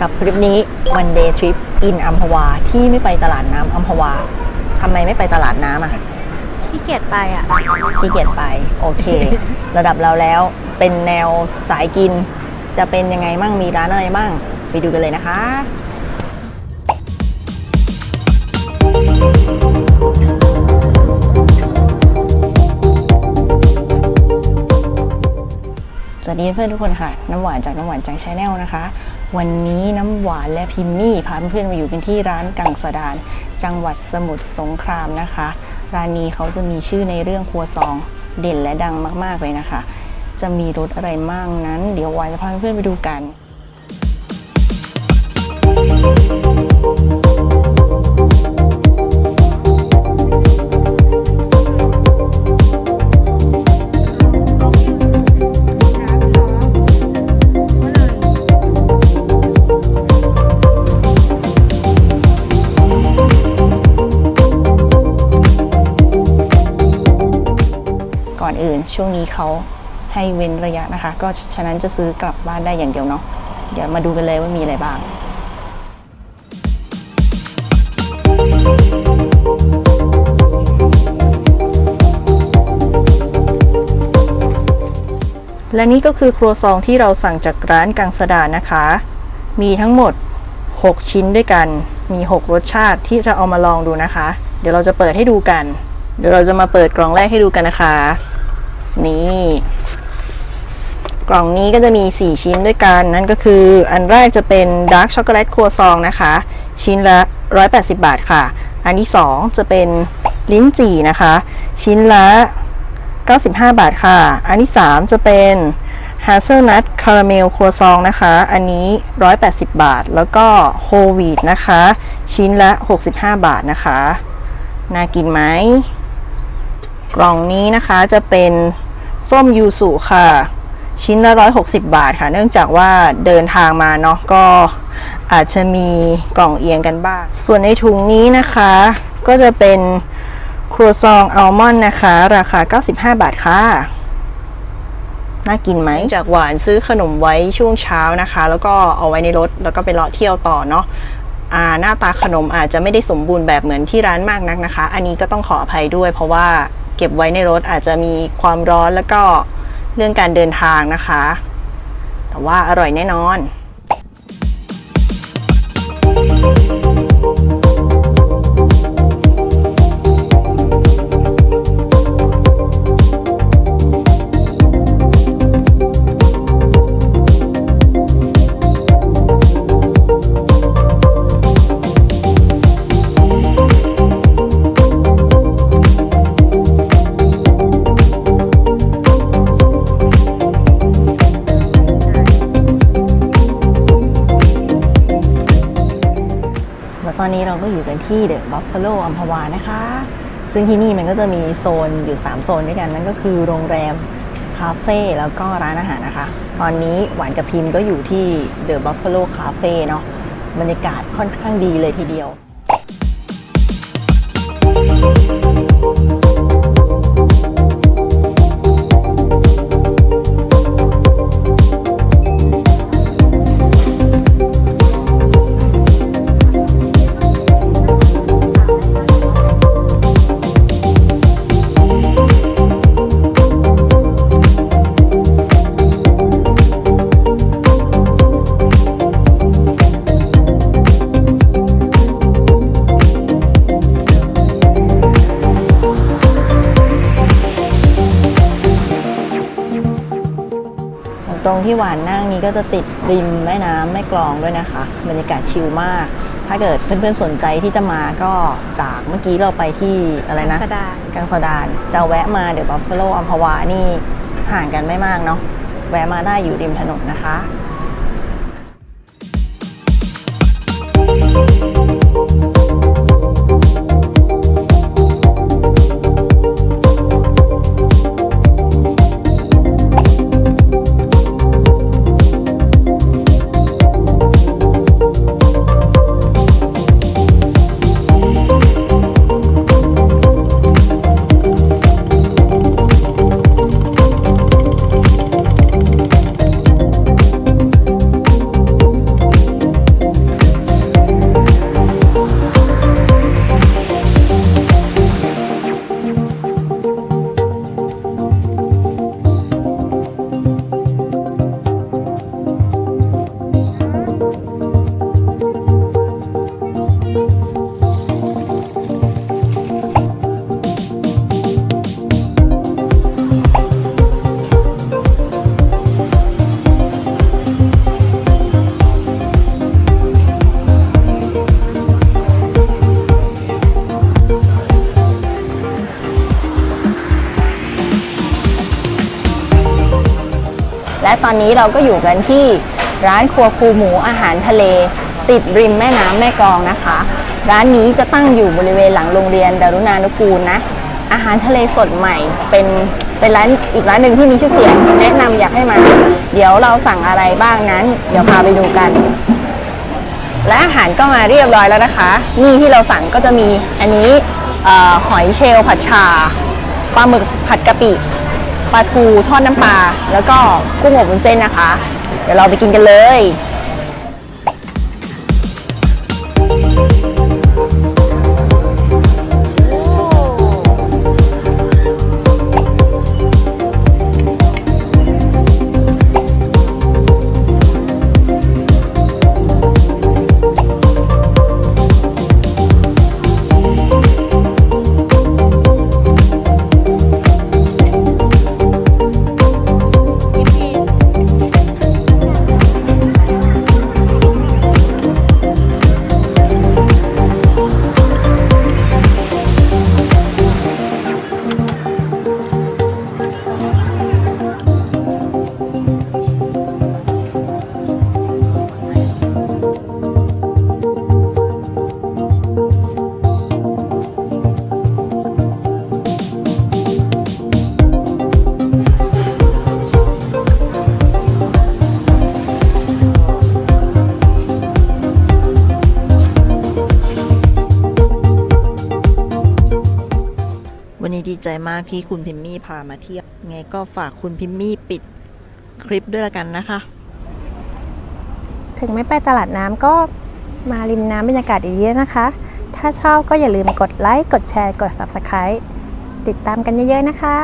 กับคลิปนี้ one day trip in อัมพวา ที่ไม่ไปตลาดน้ำอัมพวาทำไมไม่ไปตลาดน้ำอะขี้เกียจไปอะขี้เกียจไป โอเค ระดับเราแล้วเป็นแนวสายกิน จะเป็นยังไงมั่งมีร้านอะไรบ้างไปดูกันเลยนะคะ วัสดีเพื่อนทุกคนค่ะ น้ำหวานจากน้ำหวานจังชาแนลนะคะ วันนี้น้ำหวานและพิมมี่พาเพื่อนมาอยู่กันที่ร้านกังสดาน จังหวัดสมุทรสงครามนะคะ ร้านนี้เขาจะมีชื่อในเรื่องครัวซองเด่นและดังมากๆเลยนะคะ จะมีรสอะไรมั่งนั้น เดี๋ยวหวานจะพาเพื่อนไปดูกัน ช่วงนี้เขาให้เว้นระยะนะคะ ก็ฉะนั้นจะซื้อกลับบ้านได้อย่างเดียวเนาะเดี๋ยวมาดูกันเลยว่ามีอะไรบ้างและนี่ก็คือครัวซองที่เราสั่งจากร้านกังสดานนะคะ มีทั้งหมด 6 ชิ้นด้วยกัน มี 6 รสชาติที่จะเอามาลองดูนะคะ เดี๋ยวเราจะเปิดให้ดูกัน เดี๋ยวเราจะมาเปิดกล่องแรกให้ดูกันนะคะ นี่กล่องนี้ก็จะมี 4 ชิ้นด้วยกัน นั่นก็คืออันแรกจะเป็นดาร์กช็อกโกแลตครัวซองนะคะ ชิ้นละ 180 บาทค่ะ อันที่ 2 จะเป็นลิ้นจี่นะคะ ชิ้นละ 95 บาทค่ะ อันที่ 3 จะเป็น Hazelnut Caramel ครัวซองนะคะ อันนี้ 180 บาท แล้วก็ Whole Wheat นะคะ ชิ้นละ 65 บาทนะคะ น่ากินไหม กล่องนี้นะคะจะเป็น ส้มยูสุค่ะ ชิ้นละ160บาทค่ะ เนื่องจากว่าเดินทางมาเนาะก็อาจจะมีกล่องเอียงกันบ้าง ส่วนในถุงนี้นะคะ ก็จะเป็นครัวซองอัลมอนด์นะคะ ราคา 95 บาทค่ะน่ากินไหมจากหวานซื้อขนมไว้ช่วงเช้านะคะ แล้วก็เอาไว้ในรถแล้วก็ไปเลาะเที่ยวต่อเนาะอ่าหน้าตาขนมอาจจะไม่ได้สมบูรณ์แบบเหมือนที่ร้านมากนักนะคะ อันนี้ก็ต้องขออภัยด้วยเพราะว่า เก็บไว้ในรถอาจจะมีความร้อนแล้วก็เรื่องการเดินทางนะคะ แต่ว่าอร่อยแน่นอน อนนี้เราก็อยู่กันที่เดอะบัฟฟาโลอัมพวานะคะ ซึ่งที่นี่มันก็จะมีโซนอยู่ 3 โซนด้วยกัน นั่นก็คือโรงแรม คาเฟ่แล้วก็ร้านอาหารนะคะ ตอนนี้หวานกับพิมพ์ก็อยู่ที่เดอะบัฟฟาโลคาเฟ่เนาะบรรยากาศค่อนข้างดีเลยทีเดียวตร ที่หวานนั่งนี้ก็จะติดริมแม่น้ำแม่กลองด้วยนะคะ บรรยากาศชิลมาก ถ้าเกิดเพื่อนๆสนใจที่จะมาก็จากเมื่อกี้เราไปที่อะไรนะกังสดานกังสดานจะแวะมาเดี๋ยวบัฟฟ a โลอัมพวานี่ห่างกันไม่มากเนาะแวะมาได้อยู่ริมถนนนะคะ และตอนนี้เราก็อยู่กันที่ร้านครัวครูหมูอาหารทะเล ติดริมแม่น้ำแม่กลองนะคะ ร้านนี้จะตั้งอยู่บริเวณหลังโรงเรียนดารุณานุกูลนะ อาหารทะเลสดใหม่เป็นเป็นร้านอีกร้านหนึ่งที่มีชื่อเสียงแนะนำอยากให้มา เดี๋ยวเราสั่งอะไรบ้างนั้น เดี๋ยวพาไปดูกัน และอาหารก็มาเรียบร้อยแล้วนะคะ นี่ที่เราสั่งก็จะมีอันนี้อหอยเชลล์ผัดชาปลาหมึกผัดกะปิ ปลาทูทอดน้ำปลาแล้วก็กุ้งอบวุ้นเส้นนะคะ เดี๋ยวเราไปกินกันเลย ใจมากที่คุณพิมมี่พามาเที่ยวไงก็ฝากคุณพิมมี่ปิดคลิปด้วยละกันนะคะ ถึงไม่ไปตลาดน้ำก็มาริมน้ำบรรยากาศดีๆนะคะ ถ้าชอบก็อย่าลืมกดไลค์ กดแชร์ กด Subscribe ติดตามกันเยอะๆนะคะ